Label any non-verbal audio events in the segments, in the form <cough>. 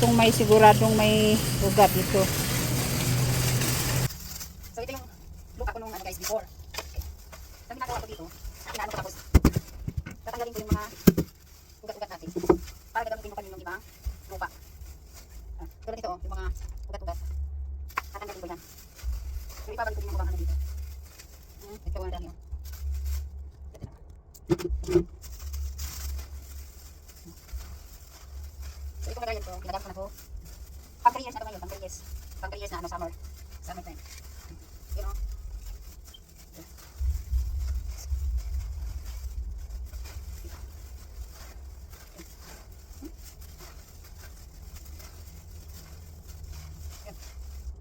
itong may siguradong may ugat ito. So ito yung lupa ko nung ano guys before. Okay. So ginagawa ko dito, inaano ko tapos tatanggalin ko yung mga ugat-ugat natin. Para gagamitin mo kami yung ibang lupa. Ah, tulad nito, oh, yung mga ugat-ugat. Tatanggalin ko yan. So ibabalik ko yung mga ano dito. Hmm, ito ang dami oh. Ito na. So ginagamit ko na to. Pang 3 years na ito ngayon, pang 3 years. Pang 3 years na ano, summer. Summer time. You know?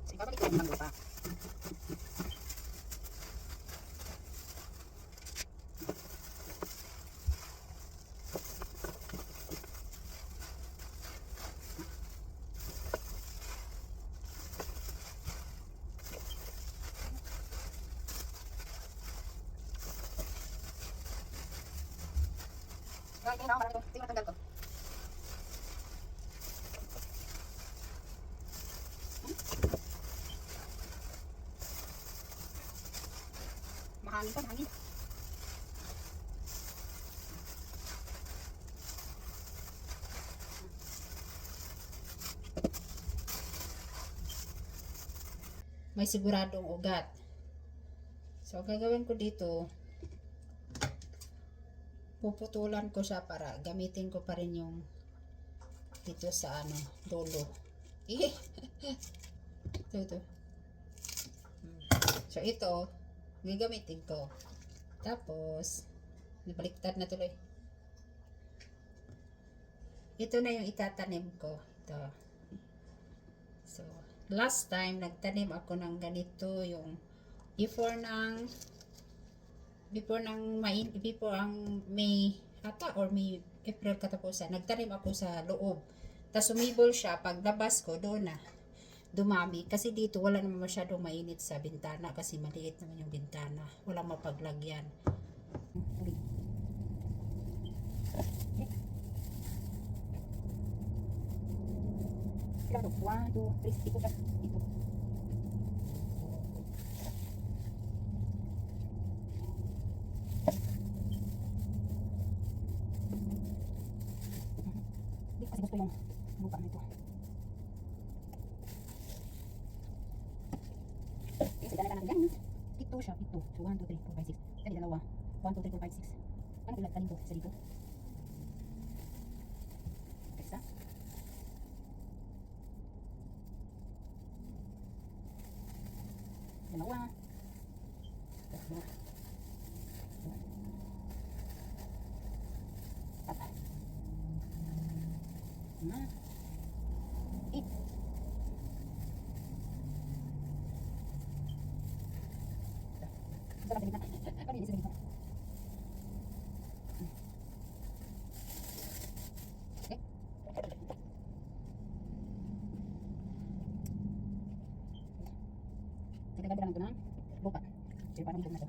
So, ibabalik ko yung mga lupa. Mahangin pa, mahangin. May siguradong ugat. So, gagawin ko dito, puputulan ko siya para gamitin ko pa rin yung dito sa ano, dulo. Eh! <laughs> ito, ito. Hmm. So, ito, gagamitin ko. Tapos, nabaliktad na tuloy. Ito na yung itatanim ko. Ito. So, last time, nagtanim ako ng ganito yung before ng before ng May, before ang May ata or May April katapusan, nagtanim ako sa loob. Tapos sumibol siya, paglabas ko, doon na dumami. Kasi dito wala naman masyadong mainit sa bintana kasi maliit naman yung bintana. Walang mapaglagyan. One, two, three, ito siya. Ito. Hindi ko kasi gusto yung lupa nito. Yes, dala natin yan. Ito siya, ito. So, 1, 2, 3, 4, 5, 6. Yan, dalawa. 1, 2, 3, 4, 5, 6. Ano ilan kanin ko sa dito? Isa. Dalawa. Tatlo. Ito lang sa gitna. Palinis sa